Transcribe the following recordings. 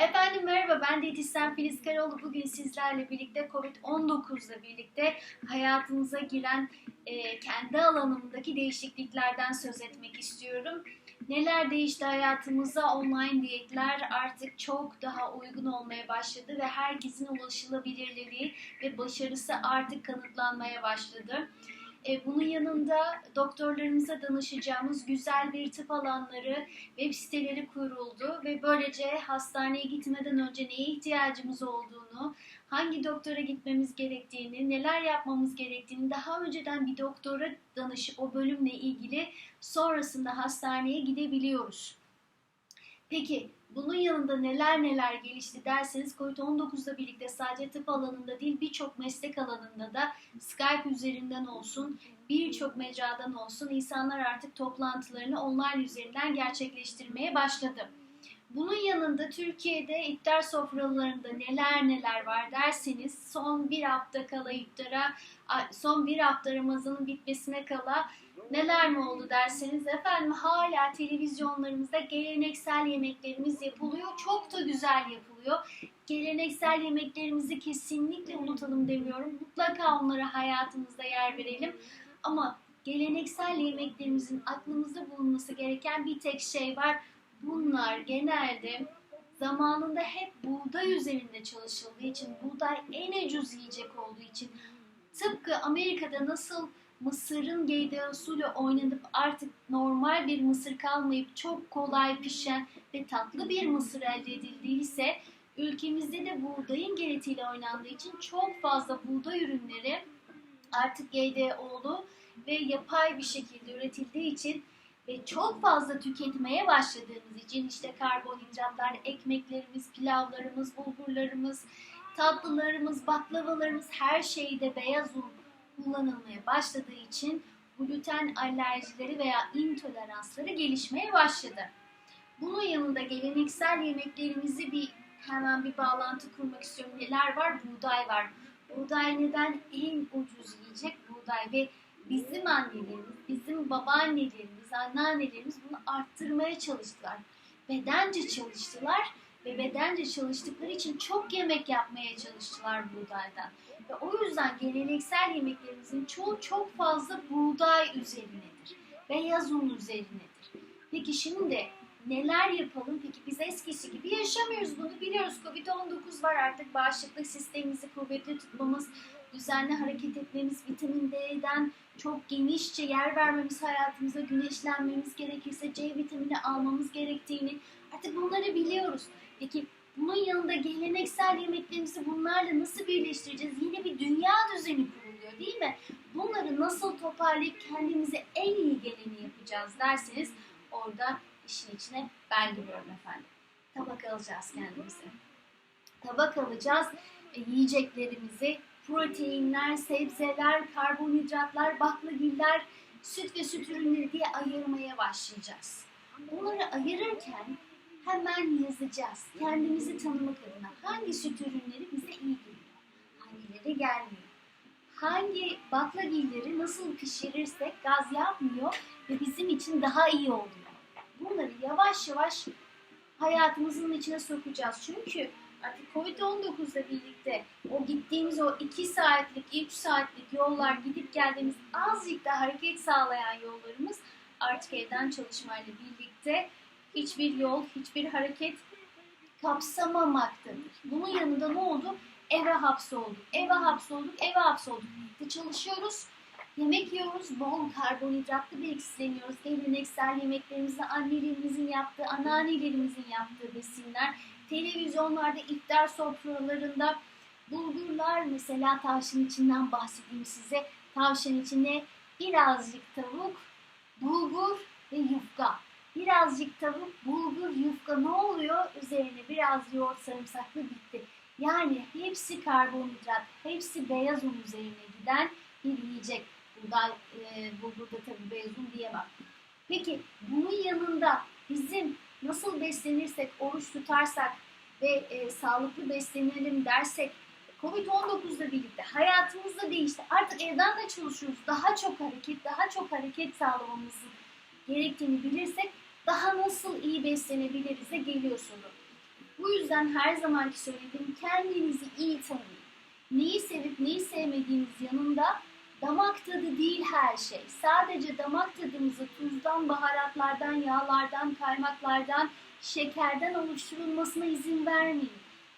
Efendim merhaba ben diyetisyen Filiz Karaoğlu. Bugün sizlerle birlikte Covid-19 ile birlikte hayatımıza giren e, kendi alanımdaki değişikliklerden söz etmek istiyorum. Neler değişti hayatımıza? Online diyetler artık çok daha uygun olmaya başladı ve herkesin ulaşılabilirliği ve başarısı artık kanıtlanmaya başladı. E, bunun yanında doktorlarımıza danışacağımız güzel bir tıp alanları, web siteleri kuruldu ve böylece hastaneye gitmeden önce neye ihtiyacımız olduğunu, hangi doktora gitmemiz gerektiğini, neler yapmamız gerektiğini daha önceden bir doktora danışıp o bölümle ilgili sonrasında hastaneye gidebiliyoruz. Peki bunun yanında neler neler gelişti derseniz COVID-19'la birlikte sadece tıp alanında değil birçok meslek alanında da Skype üzerinden olsun birçok mecradan olsun insanlar artık toplantılarını online üzerinden gerçekleştirmeye başladı. Bunun yanında Türkiye'de iftar sofralarında neler neler var derseniz son bir hafta kala iftara, son bir hafta Ramazan'ın bitmesine kala neler mi oldu derseniz efendim hala televizyonlarımızda geleneksel yemeklerimiz yapılıyor. Çok da güzel yapılıyor. Geleneksel yemeklerimizi kesinlikle unutalım demiyorum. Mutlaka onlara hayatımızda yer verelim. Ama geleneksel yemeklerimizin aklımızda bulunması gereken bir tek şey var. Bunlar genelde zamanında hep buğday üzerinde çalışıldığı için, buğday en ucuz yiyecek olduğu için tıpkı Amerika'da nasıl mısırın geyde usulü oynanıp artık normal bir mısır kalmayıp çok kolay pişen ve tatlı bir mısır elde edildiyse ülkemizde de buğdayın genetiğiyle oynandığı için çok fazla buğday ürünleri artık GDO'lu ve yapay bir şekilde üretildiği için ve çok fazla tüketmeye başladığımız için işte karbonhidratlar, ekmeklerimiz, pilavlarımız, bulgurlarımız, tatlılarımız, baklavalarımız her şeyde beyaz un kullanılmaya başladığı için gluten alerjileri veya intoleransları gelişmeye başladı. Bunun yanında geleneksel yemeklerimizi bir hemen bir bağlantı kurmak istiyorum. Neler var? Buğday var. Buğday neden en ucuz yiyecek buğday ve bizim annelerimiz, bizim babaannelerimiz, anneannelerimiz bunu arttırmaya çalıştılar. Bedence çalıştılar ve bedence çalıştıkları için çok yemek yapmaya çalıştılar buğdaydan. Ve o yüzden geleneksel yemeklerimizin çoğu çok fazla buğday üzerinedir. Beyaz un üzerinedir. Peki şimdi neler yapalım? Peki biz eskisi gibi yaşamıyoruz bunu biliyoruz. Covid-19 var artık bağışıklık sistemimizi kuvvetli tutmamız, düzenli hareket etmemiz, vitamin D'den çok genişçe yer vermemiz hayatımıza, güneşlenmemiz gerekirse C vitamini almamız gerektiğini artık bunları biliyoruz. Peki bunun yanında geleneksel yemeklerimizi bunlarla nasıl birleştireceğiz? Yine bir dünya düzeni kuruluyor değil mi? Bunları nasıl toparlayıp kendimize en iyi geleni yapacağız derseniz orada işin içine ben giriyorum efendim. Tabak alacağız kendimize. Tabak alacağız e, yiyeceklerimizi proteinler, sebzeler, karbonhidratlar, baklagiller, süt ve süt ürünleri diye ayırmaya başlayacağız. Bunları ayırırken hemen yazacağız. Kendimizi tanımak adına hangi süt ürünleri bize iyi geliyor, hangileri gelmiyor. Hangi baklagilleri nasıl pişirirsek gaz yapmıyor ve bizim için daha iyi oluyor. Bunları yavaş yavaş hayatımızın içine sokacağız. Çünkü artık Covid-19 ile birlikte o gittiğimiz o 2 saatlik, 3 saatlik yollar gidip geldiğimiz azıcık da hareket sağlayan yollarımız artık evden çalışmayla birlikte hiçbir yol, hiçbir hareket kapsamamaktadır. Bunun yanında ne oldu? Eve hapsolduk, eve hapsolduk, eve hapsolduk. Birlikte çalışıyoruz, yemek yiyoruz, bol karbonhidratlı besleniyoruz. Geleneksel yemeklerimizde annelerimizin yaptığı, anneannelerimizin yaptığı besinler. Televizyonlarda, iftar sofralarında bulgurlar mesela tavşan içinden bahsedeyim size. Tavşan içinde birazcık tavuk, bulgur. Birazcık tavuk, bulgur, yufka ne oluyor? Üzerine biraz yoğurt, sarımsaklı bitti. Yani hepsi karbonhidrat, hepsi beyaz un üzerine giden bir yiyecek. Buğday, e, bulgurda tabii beyaz un diyemem. Peki bunun yanında bizim nasıl beslenirsek, oruç tutarsak ve e, sağlıklı beslenelim dersek Covid-19'la birlikte hayatımızda değişti. Artık evden de çalışıyoruz. Daha çok hareket, daha çok hareket sağlamamızın gerektiğini bilirsek daha nasıl iyi beslenebiliriz de geliyor soru. Bu yüzden her zamanki söylediğim kendinizi iyi tanıyın. Neyi sevip neyi sevmediğiniz yanında damak tadı değil her şey. Sadece damak tadımızı tuzdan, baharatlardan, yağlardan, kaymaklardan, şekerden oluşturulmasına izin vermeyin.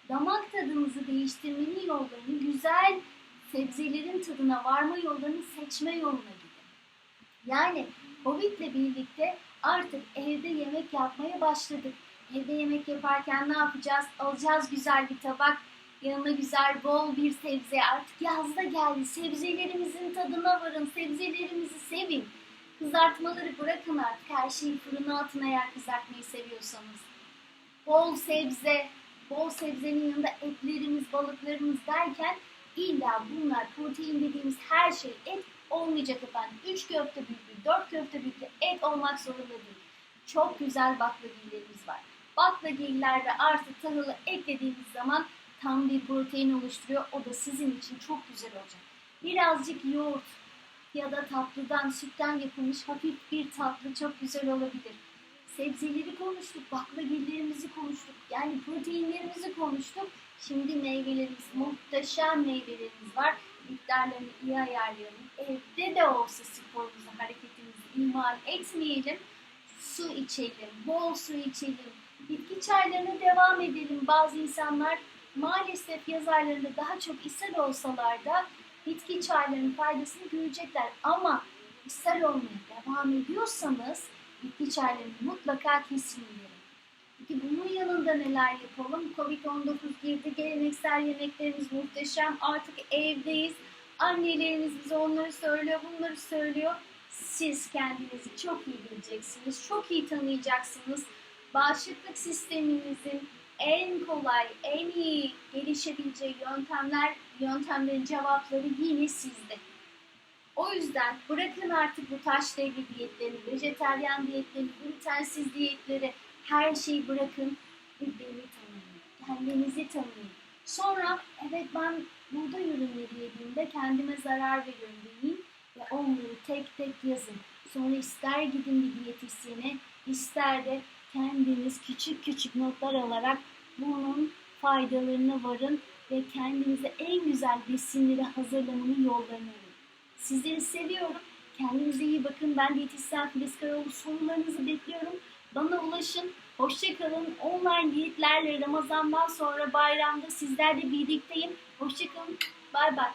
Damak tadımızı değiştirmenin yollarını güzel sebzelerin tadına varma yollarını seçme yoluna gidin. Yani Covid ile birlikte artık evde yemek yapmaya başladık. Evde yemek yaparken ne yapacağız? Alacağız güzel bir tabak, yanına güzel bol bir sebze. Artık yaz da geldi. Sebzelerimizin tadına varın, sebzelerimizi sevin. Kızartmaları bırakın artık. Her şeyi fırına atın eğer kızartmayı seviyorsanız. Bol sebze, bol sebzenin yanında etlerimiz, balıklarımız derken illa bunlar protein dediğimiz her şey et olmayacak efendim. 3 köfte büyüklüğü, 4 köfte büyüklüğü et olmak zorunda değil. Çok güzel baklagillerimiz var. Baklagiller ve artı tahılı eklediğimiz zaman tam bir protein oluşturuyor. O da sizin için çok güzel olacak. Birazcık yoğurt ya da tatlıdan, sütten yapılmış hafif bir tatlı çok güzel olabilir. Sebzeleri konuştuk, baklagillerimizi konuştuk. Yani proteinlerimizi konuştuk. Şimdi meyvelerimiz, muhteşem meyvelerimiz var. Miktarlarını iyi ayarlayalım. Evde de olsa sporumuzu, hareketimizi ihmal etmeyelim. Su içelim, bol su içelim. Bitki çaylarına devam edelim. Bazı insanlar maalesef yaz aylarında daha çok ishal olsalar da bitki çaylarının faydasını görecekler. Ama ishal olmaya devam ediyorsanız bitki çaylarını mutlaka kesin verin. Peki bunun yanında neler yapalım? Covid-19 girdi, geleneksel yemeklerimiz muhteşem. Artık evdeyiz. Annelerimiz bize onları söylüyor, bunları söylüyor. Siz kendinizi çok iyi bileceksiniz, çok iyi tanıyacaksınız. Bağışıklık sisteminizin en kolay, en iyi gelişebileceği yöntemler, yöntemlerin cevapları yine sizde. O yüzden bırakın artık bu taş devri diyetlerini, vejeteryan diyetlerini, glutensiz diyetleri, her şeyi bırakın ve beni tanıyın. Kendinizi tanıyın. Sonra evet ben buğday ürünleri yediğimde kendime zarar veriyorum deyin onları tek tek yazın. Sonra ister gidin bir diyetisyene, ister de kendiniz küçük küçük notlar alarak bunun faydalarına varın ve kendinize en güzel besinleri hazırlamanın yollarını arayın. Sizleri seviyorum. Kendinize iyi bakın. Ben diyetisyen Filiz Karaoğlu. Sorularınızı bekliyorum. Bana ulaşın. Hoşçakalın. Online diyetlerle Ramazan'dan sonra bayramda sizlerle birlikteyim. Hoşçakalın. Bay bay.